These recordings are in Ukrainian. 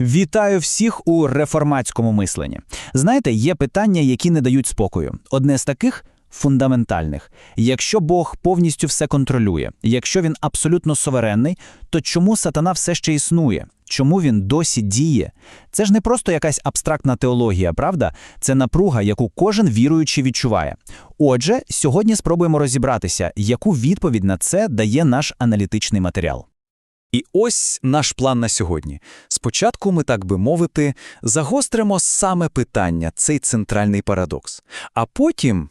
Вітаю всіх у реформатському мисленні. Знаєте, є питання, які не дають спокою. Одне з таких фундаментальних. Якщо Бог повністю все контролює, якщо він абсолютно суверенний, то чому сатана все ще існує? Чому він досі діє? Це ж не просто якась абстрактна теологія, правда? Це напруга, яку кожен віруючий відчуває. Отже, сьогодні спробуємо розібратися, яку відповідь на це дає наш аналітичний матеріал. І ось наш план на сьогодні. Спочатку ми, так би мовити, загостримо саме питання, цей центральний парадокс. А потім,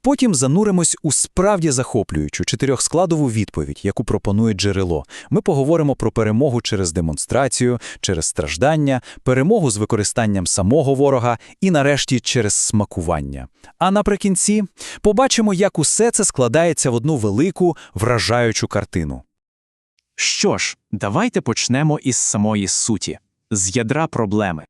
потім зануримось у справді захоплюючу чотирьохскладову відповідь, яку пропонує джерело. Ми поговоримо про перемогу через демонстрацію, через страждання, перемогу з використанням самого ворога і, нарешті, через смакування. А наприкінці побачимо, як усе це складається в одну велику, вражаючу картину. Що ж, давайте почнемо із самої суті, з ядра проблеми.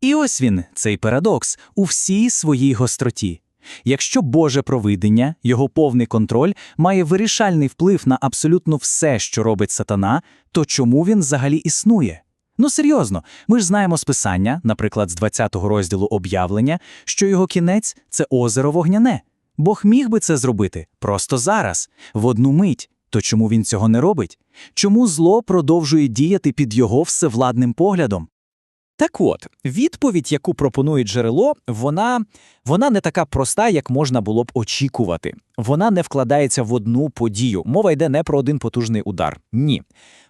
І ось він, цей парадокс, у всій своїй гостроті. Якщо Боже провидення, його повний контроль, має вирішальний вплив на абсолютно все, що робить сатана, то чому він взагалі існує? Ну серйозно, ми ж знаємо з писання, наприклад, з 20-го розділу об'явлення, що його кінець це озеро вогняне. Бог міг би це зробити просто зараз, в одну мить. То чому він цього не робить? Чому зло продовжує діяти під його всевладним поглядом? Так от, відповідь, яку пропонує джерело, вона, вона не така проста, як можна було б очікувати. Вона не вкладається в одну подію. Мова йде не про один потужний удар. Ні.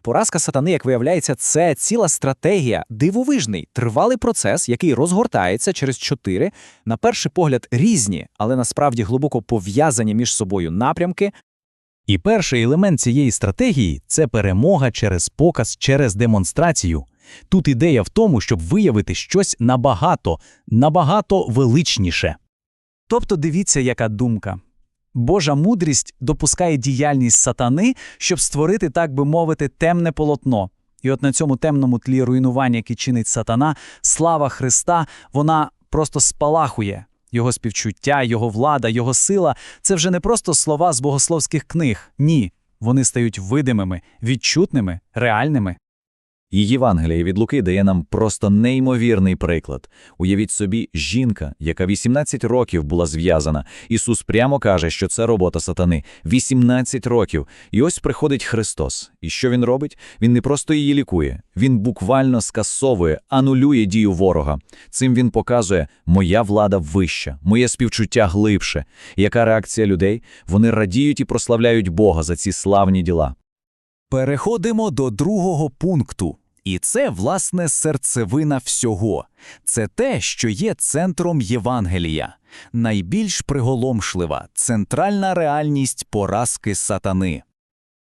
Поразка сатани, як виявляється, це ціла стратегія, дивовижний, тривалий процес, який розгортається через чотири, на перший погляд, різні, але насправді глибоко пов'язані між собою напрямки, І перший елемент цієї стратегії це перемога через показ, через демонстрацію. Тут ідея в тому, щоб виявити щось набагато, набагато величніше. Тобто дивіться, яка думка. Божа мудрість допускає діяльність сатани, щоб створити, так би мовити, темне полотно. І от на цьому темному тлі руйнування, яке чинить сатана, слава Христа, вона просто спалахує. Його співчуття, його влада, його сила це вже не просто слова з богословських книг. Ні, вони стають видимими, відчутними, реальними. І Євангеліє від Луки дає нам просто неймовірний приклад. Уявіть собі, жінка, яка 18 років була зв'язана. Ісус прямо каже, що це робота сатани. 18 років. І ось приходить Христос. І що Він робить? Він не просто її лікує, Він буквально скасовує, анулює дію ворога. Цим Він показує, моя влада вища, моє співчуття глибше. Яка реакція людей? Вони радіють і прославляють Бога за ці славні діла. Переходимо до другого пункту. І це, власне, серцевина всього. Це те, що є центром Євангелія, найбільш приголомшлива, центральна реальність поразки сатани.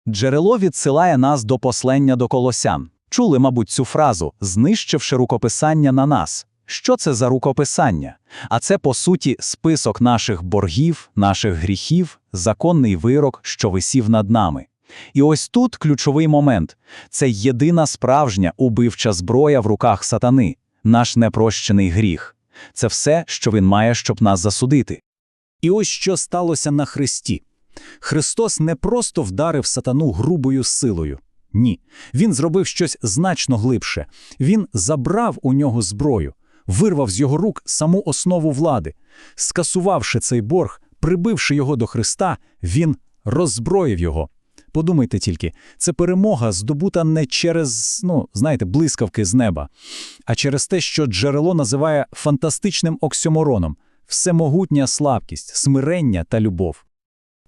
Джерело відсилає нас до послання до колосян. Чули, мабуть, цю фразу, знищивши рукописання на нас. Що це за рукописання? А це, по суті, список наших боргів, наших гріхів, законний вирок, що висів над нами. І ось тут ключовий момент це єдина справжня убивча зброя в руках сатани, наш непрощений гріх. Це все, що він має, щоб нас засудити. І ось що сталося на Христі. Христос не просто вдарив сатану грубою силою. Ні, він зробив щось значно глибше. Він забрав у нього зброю, вирвав з його рук саму основу влади. Скасувавши цей борг, прибивши його до Христа, він роззброїв його. Подумайте тільки, це перемога здобута не через, ну, знаєте, блискавки з неба, а через те, що джерело називає фантастичним оксюмороном – всемогутня слабкість, смирення та любов.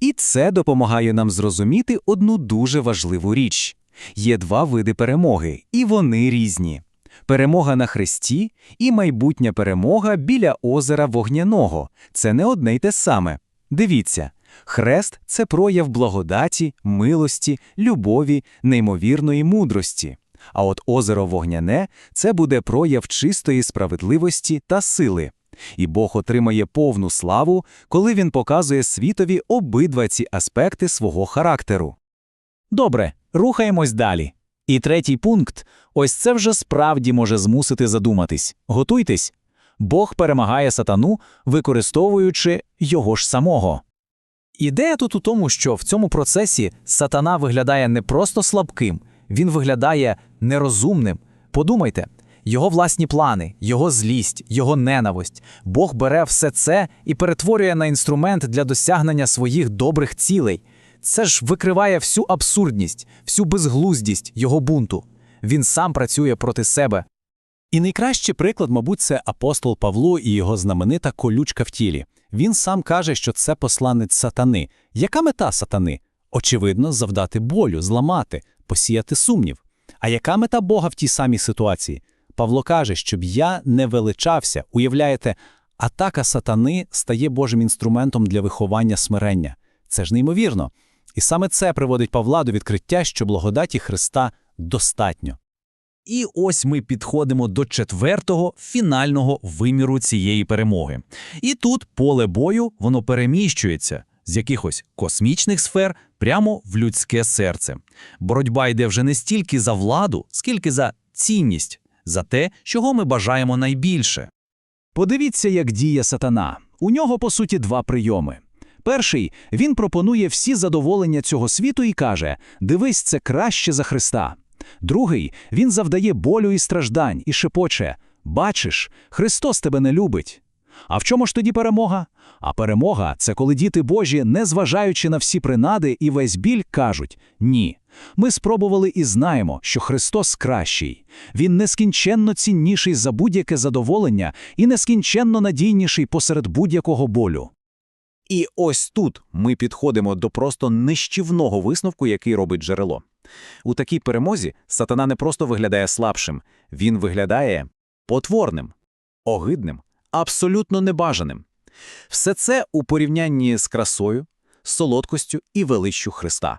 І це допомагає нам зрозуміти одну дуже важливу річ. Є два види перемоги, і вони різні. Перемога на хресті і майбутня перемога біля озера Вогняного – це не одне й те саме. Дивіться, хрест – це прояв благодаті, милості, любові, неймовірної мудрості. А от озеро Вогняне – це буде прояв чистої справедливості та сили. І Бог отримає повну славу, коли він показує світові обидва ці аспекти свого характеру. Добре, рухаємось далі. І третій пункт – ось це вже справді може змусити задуматись. Готуйтесь. Бог перемагає сатану, використовуючи його ж самого. Ідея тут у тому, що в цьому процесі сатана виглядає не просто слабким, він виглядає нерозумним. Подумайте, його власні плани, його злість, його ненависть. Бог бере все це і перетворює на інструмент для досягнення своїх добрих цілей. Це ж викриває всю абсурдність, всю безглуздість його бунту. Він сам працює проти себе. І найкращий приклад, мабуть, це апостол Павло і його знаменита колючка в тілі. Він сам каже, що це посланець сатани. Яка мета сатани? Очевидно, завдати болю, зламати, посіяти сумнів. А яка мета Бога в тій самій ситуації? Павло каже, щоб я не величався. Уявляєте, атака сатани стає Божим інструментом для виховання смирення. Це ж неймовірно. І саме це приводить Павла до відкриття, що благодаті Христа достатньо. І ось ми підходимо до четвертого фінального виміру цієї перемоги. І тут поле бою воно переміщується з якихось космічних сфер прямо в людське серце. Боротьба йде вже не стільки за владу, скільки за цінність, за те, чого ми бажаємо найбільше. Подивіться, як діє сатана. У нього, по суті, два прийоми. Перший він пропонує всі задоволення цього світу і каже: Дивись, це краще за Христа. Другий він завдає болю і страждань і шепоче: Бачиш, Христос тебе не любить. А в чому ж тоді перемога? А перемога це коли діти Божі, незважаючи на всі принади і весь біль, кажуть: Ні. Ми спробували і знаємо, що Христос кращий. Він нескінченно цінніший за будь-яке задоволення і нескінченно надійніший посеред будь-якого болю. І ось тут ми підходимо до просто нищівного висновку, який робить джерело. У такій перемозі сатана не просто виглядає слабшим, він виглядає потворним, огидним, абсолютно небажаним. Все це у порівнянні з красою, солодкостю і величчю Христа.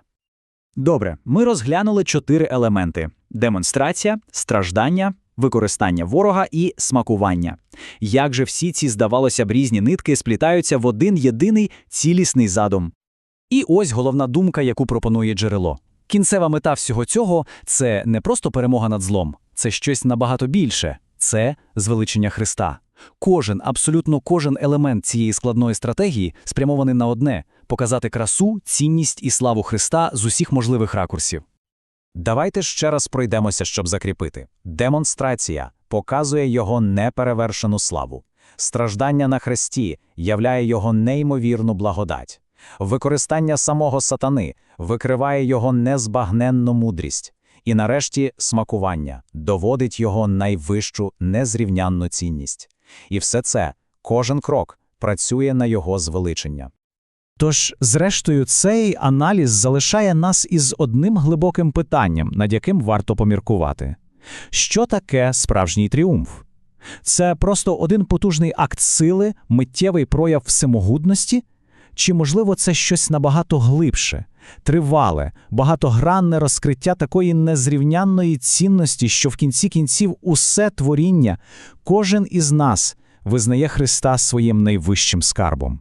Добре, ми розглянули чотири елементи: демонстрація, страждання, використання ворога і смакування. Як же всі ці, здавалося б, різні нитки сплітаються в один єдиний цілісний задум. І ось головна думка, яку пропонує джерело. Кінцева мета всього цього це не просто перемога над злом, це щось набагато більше це звеличення Христа. Кожен, абсолютно кожен елемент цієї складної стратегії спрямований на одне показати красу, цінність і славу Христа з усіх можливих ракурсів. Давайте ще раз пройдемося, щоб закріпити. Демонстрація показує його неперевершену славу. Страждання на хресті являє його неймовірну благодать. Використання самого сатани викриває його незбагненну мудрість. І нарешті смакування доводить його найвищу незрівнянну цінність. І все це, кожен крок, працює на його звеличення. Тож, зрештою, цей аналіз залишає нас із одним глибоким питанням, над яким варто поміркувати. Що таке справжній тріумф? Це просто один потужний акт сили, миттєвий прояв всемогутності? Чи, можливо, це щось набагато глибше, тривале, багатогранне розкриття такої незрівнянної цінності, що в кінці кінців усе творіння, кожен із нас визнає Христа своїм найвищим скарбом?